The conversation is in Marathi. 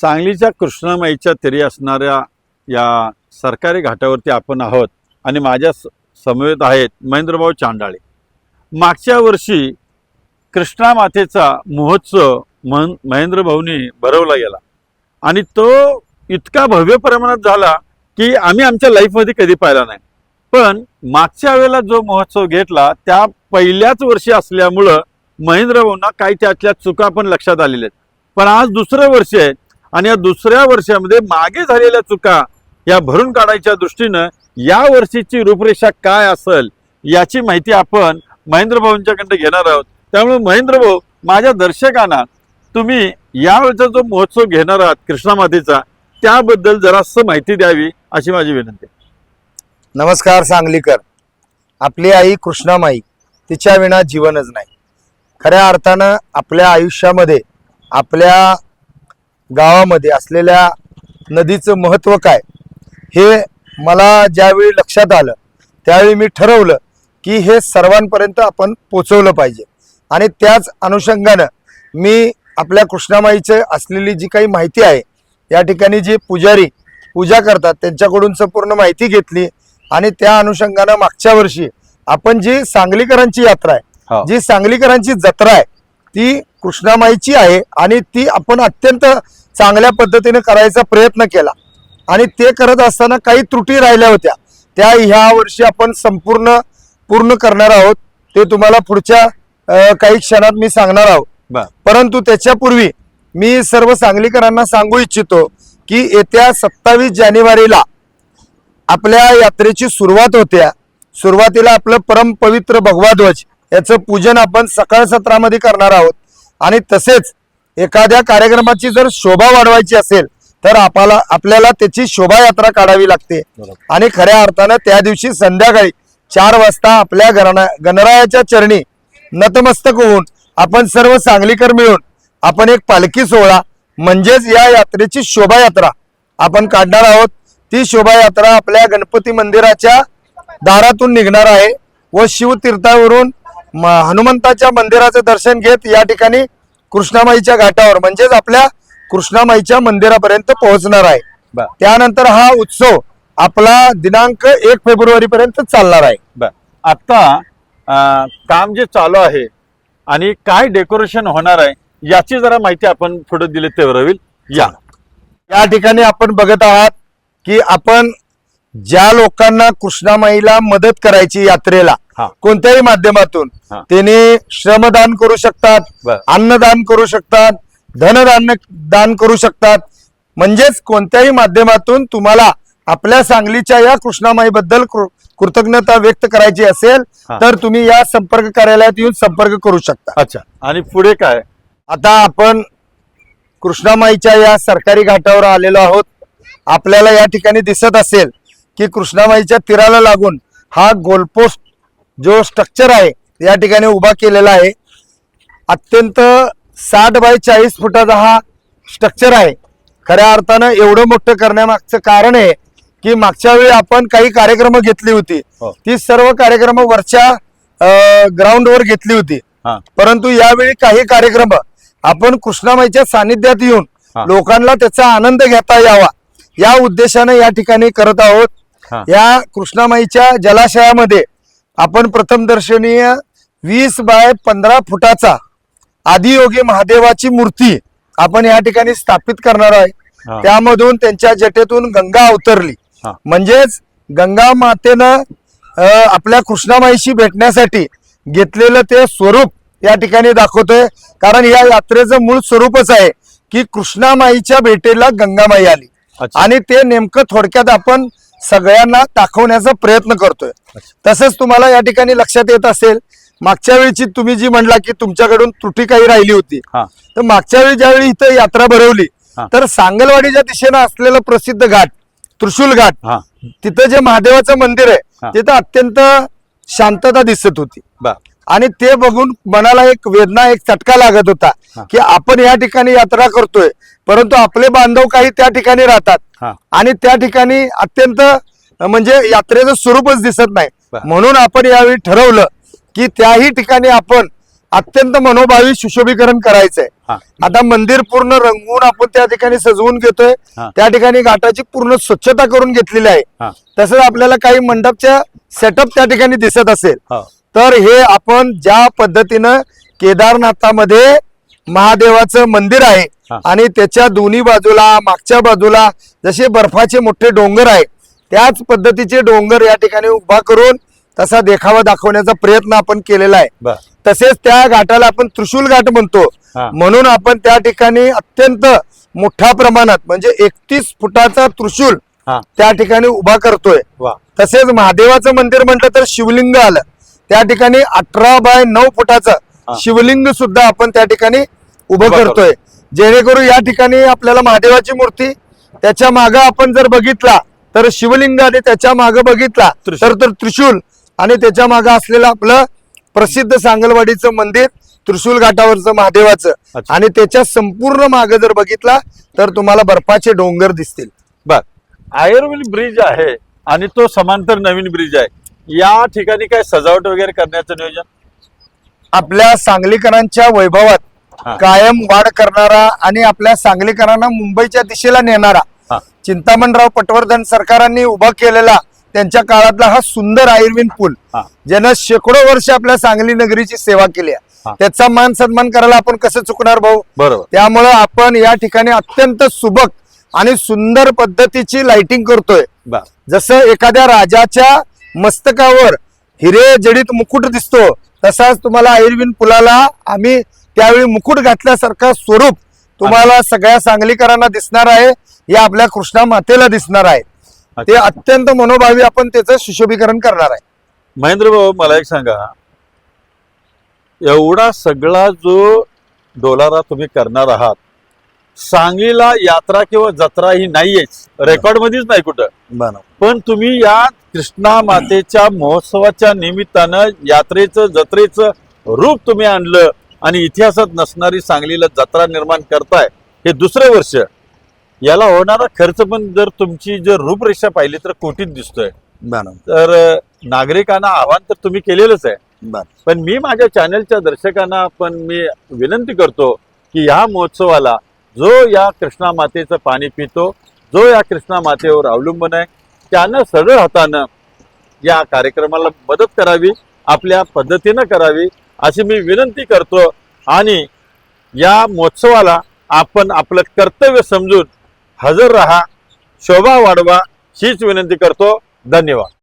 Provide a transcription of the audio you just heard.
सांगलीच्या कृष्णामाईच्या तरी असणाऱ्या या सरकारी घाटावरती आपण आहोत आणि माझ्या स- समवेत आहेत महेंद्रभाऊ चांडाळे. मागच्या वर्षी कृष्णा मातेचा महोत्सव मन महेंद्रभाऊनी भरवला गेला. आणि तो इतका भव्य प्रमाणात झाला की आम्ही आमच्या लाईफमध्ये कधी पाहिला नाही. पण मागच्या वेळेला जो महोत्सव घेतला त्या पहिल्याच वर्षी असल्यामुळं महेंद्रभाऊंना काही त्यातल्या चुका पण लक्षात आलेल्या आहेत. पण आज दुसरं वर्ष आहे आणि या दुसऱ्या वर्षामध्ये मागे झालेल्या चुका या भरून काढायच्या दृष्टीनं या वर्षीची रूपरेषा काय असेल याची माहिती आपण महेंद्रभाऊंच्याकडे घेणार आहोत. त्यामुळे महेंद्र भाऊ माझ्या दर्शकांना तुम्ही यावेळचा जो महोत्सव घेणार आहात कृष्णा मातेचा त्याबद्दल जरासं माहिती द्यावी अशी माझी विनंती. नमस्कार सांगलीकर. आपली आई कृष्णामाई तिच्या विना जीवनच नाही. खऱ्या अर्थानं आपल्या आयुष्यामध्ये आपल्या गावामध्ये असलेल्या नदीचं महत्त्व काय हे मला ज्यावेळी लक्षात आलं त्यावेळी मी ठरवलं की हे सर्वांपर्यंत आपण पोचवलं पाहिजे आणि त्याच अनुषंगानं मी आपल्या कृष्णामाईचं असलेली जी काही माहिती आहे या ठिकाणी जे पुजारी पूजा करतात त्यांच्याकडून संपूर्ण माहिती घेतली आणि त्या अनुषंगानं मागच्या वर्षी आपण जी सांगलीकरांची यात्रा. आहे जी सांगलीकरांची जत्रा आहे ती कृष्णामाईची आहे आणि ती आपण अत्यंत चांगल्या पद्धतीने करायचा प्रयत्न केला. आणि ते करत असताना काही त्रुटी राहिल्या होत्या. त्या ह्या वर्षी आपण संपूर्ण पूर्ण करणार आहोत. ते तुम्हाला पुढच्या काही क्षणात मी सांगणार आहोत. परंतु त्याच्यापूर्वी मी सर्व सांगलीकरांना सांगू इच्छितो की येत्या सत्तावीस जानेवारीला आपल्या यात्रेची सुरुवात होत्या सुरुवातीला आपलं परम पवित्र भगवा ध्वज याचं पूजन आपण सकाळ सत्रामध्ये करणार आहोत. आणि तसेच एखाद्या कार्यक्रमाची जर शोभा वाढवायची असेल तर आपल्याला आपल्याला त्याची शोभायात्रा काढावी लागते. आणि खऱ्या अर्थानं त्या दिवशी संध्याकाळी चार वाजता आपल्या गणना गणरायाच्या चरणी नतमस्तक होऊन आपण सर्व सांगलीकर मिळून आपण एक पालखी सोहळा म्हणजेच या यात्रेची शोभायात्रा आपण काढणार आहोत. ती शोभायात्रा आपल्या गणपती मंदिराच्या दारातून निघणार आहे व शिवतीर्थावरून हनुमंताच्या मंदिराचं दर्शन घेत या ठिकाणी कृष्णामाईच्या घाटावर म्हणजेच आपल्या कृष्णामाईच्या मंदिरापर्यंत पोहोचणार आहे. बर. त्यानंतर हा उत्सव आपला दिनांक एक फेब्रुवारी पर्यंत चालणार आहे. बर. आता अं, काम जे चालू आहे आणि काय डेकोरेशन होणार आहे याची जरा माहिती आपण पुढे दिली ते होईल. या. या ठिकाणी आपण बघत आहात की आपण ज्या लोकांना कृष्णामाईला मदत करायची यात्रेला हा. कोणत्याही माध्यमातून हा. त्याने श्रमदान करू शकतात बर. अन्नदान करू शकतात धनदान दान करू शकतात म्हणजेच कोणत्याही माध्यमातून तुम्हाला आपल्या सांगलीच्या या कृष्णामाई बद्दल कृतज्ञता व्यक्त करायची असेल हा. तर तुम्ही या संपर्क कार्यालयात येऊन संपर्क करू शकता अच्छा आणि पुढे काय आता आपण कृष्णामाईच्या या सरकारी घाटावर आलेलो आहोत आपल्याला या ठिकाणी दिसत असेल की कृष्णामाईच्या तीराला लागून हा गोलपोस्ट जो स्ट्रक्चर आहे या ठिकाणी उभा केलेला आहे अत्यंत साठ बाय चाळीस फुटाचा हा स्ट्रक्चर आहे खऱ्या अर्थानं एवढं मोठं करण्यामागचं कारण आहे की मागच्या वेळी आपण काही कार्यक्रम घेतली होती हो. ती सर्व कार्यक्रम वरच्या ग्राउंडवर घेतली होती परंतु यावेळी काही कार्यक्रम आपण कृष्णामाईच्या सानिध्यात येऊन. लोकांना त्याचा आनंद घेता यावा या उद्देशाने या ठिकाणी करत आहोत. या कृष्णामाईच्या जलाशयामध्ये आपण प्रथम दर्शनीय वीस बाय पंधरा फुटाचा आदियोगी महादेवाची मूर्ती आपण या ठिकाणी स्थापित करणार आहे. त्यामधून त्यांच्या जटेतून गंगा अवतरली. म्हणजेच गंगा मातेनं आपल्या कृष्णामाईशी भेटण्यासाठी घेतलेलं ते स्वरूप या ठिकाणी दाखवतोय कारण या यात्रेचं मूळ स्वरूपच आहे की कृष्णामाईच्या भेटेला गंगामाई आली. आणि ते नेमकं थोडक्यात आपण सगळ्यांना दाखवण्याचा प्रयत्न करतोय. तसंच तुम्हाला या ठिकाणी लक्षात येत असेल मागच्या वेळीची तुम्ही जी म्हणला की तुमच्याकडून त्रुटी काही राहिली होती हा. तर मागच्या वेळी ज्यावेळी इथं यात्रा भरवली. तर सांगलवाडीच्या दिशेनं असलेलं प्रसिद्ध घाट त्रिशूल घाट तिथं जे महादेवाचं मंदिर. आहे तिथं अत्यंत शांतता दिसत होती. आणि ते बघून मनाला एक वेदना एक चटका लागत होता. की आपण या ठिकाणी यात्रा करतोय परंतु आपले बांधव काही त्या ठिकाणी राहतात. आणि त्या ठिकाणी अत्यंत म्हणजे यात्रेचं स्वरूपच दिसत नाही. म्हणून आपण यावेळी ठरवलं की त्याही ठिकाणी आपण अत्यंत मनोभावी सुशोभीकरण करायचंय. आता मंदिर पूर्ण रंगवून आपण त्या ठिकाणी सजवून घेतोय. त्या ठिकाणी घाटाची पूर्ण स्वच्छता करून घेतलेली आहे. तसंच आपल्याला काही मंडपच्या सेटअप त्या ठिकाणी दिसत असेल. हो. तर हे आपण ज्या पद्धतीनं केदारनाथामध्ये महादेवाचं मंदिर आहे. आणि त्याच्या दोन्ही बाजूला मागच्या बाजूला जसे बर्फाचे मोठे डोंगर आहे त्याच पद्धतीचे डोंगर या ठिकाणी उभा करून तसा देखावा दाखवण्याचा प्रयत्न आपण केलेला आहे. तसेच त्या घाटाला आपण त्रिशूल घाट म्हणतो. म्हणून आपण त्या ठिकाणी अत्यंत मोठ्या प्रमाणात म्हणजे एकतीस फुटाचा त्रिशूल त्या ठिकाणी उभा करतोय. तसेच महादेवाचं मंदिर म्हटलं तर शिवलिंग आलं. त्या ठिकाणी अठरा बाय नऊ. फुटाचं शिवलिंग सुद्धा आपण त्या ठिकाणी उभं करतोय जेणेकरून या ठिकाणी आपल्याला महादेवाची मूर्ती त्याच्या मागं आपण जर बघितला तर शिवलिंग आणि त्याच्या मागं बघितला. तर तर त्रिशूल आणि त्याच्या मागं असलेलं आपलं प्रसिद्ध सांगलवाडीचं मंदिर त्रिशूल घाटावरचं महादेवाचं. आणि त्याच्या संपूर्ण मागं जर बघितला तर तुम्हाला बर्फाचे डोंगर दिसतील बर आयुर्वेद ब्रिज आहे आणि तो समांतर नवीन ब्रिज आहे या ठिकाणी काय सजावट वगैरे करण्याचं नियोजन आपल्या सांगलीकरांच्या वैभवात. कायम वाढ करणारा आणि आपल्या सांगलीकरांना मुंबईच्या दिशेला नेणारा चिंतामणराव पटवर्धन सरकारांनी उभा केलेला त्यांच्या काळातला हा सुंदर आयुर्वेद पूल ज्यानं शेकडो वर्ष आपल्या सांगली नगरीची सेवा केली आहे. त्याचा मान सन्मान करायला आपण कसं चुकणार भाऊ? बरोबर. त्यामुळं आपण या ठिकाणी अत्यंत सुबक आणि सुंदर पद्धतीची लाइटिंग करतोय. जसं एखाद्या राजाच्या मस्तकावर हिरे जडित मुकुट दिसतो तसाच तुम्हाला आयुर्वेद पुलाला आम्ही त्यावेळी मुकुट घातल्यासारखा स्वरूप तुम्हाला सगळ्या सांगलीकरांना दिसणार आहे. या आपल्या कृष्णा मातेला दिसणार आहे. ते अत्यंत मनोभावी आपण त्याचं सुशोभीकरण करणार आहे. महेंद्र भाऊ मला एक सांगा. एवढा सगळा जो डोलारा तुम्ही करणार आहात सांगलीला यात्रा किंवा जत्रा ही नाहीयेच. रेकॉर्ड मध्येच नाही कुठं. पण तुम्ही या कृष्णा मातेच्या महोत्सवाच्या निमित्तानं यात्रेचं जत्रेचं रूप तुम्ही आणलं. आणि इतिहासात नसणारी सांगलीला जत्रा निर्माण करताय हे दुसरं वर्ष. याला होणारा खर्च पण जर तुमची जर रूपरेषा पाहिली तर कोटीत दिसतोय. तर नागरिकांना आव्हान तर तुम्ही केलेलंच आहे. पण मी माझ्या चॅनलच्या दर्शकांना पण मी विनंती करतो की ह्या महोत्सवाला जो या कृष्णा मातेचं पाणी पितो जो या कृष्णा मातेवर अवलंबून आहे त्यानं सरळ हातानं या कार्यक्रमाला मदत करावी आपल्या पद्धतीनं करावी अशी मी विनंती करतो आणि या महोत्सवाला आपण आपलं कर्तव्य समजून हजर राहा शोभा वाढवा हीच विनंती करतो. धन्यवाद.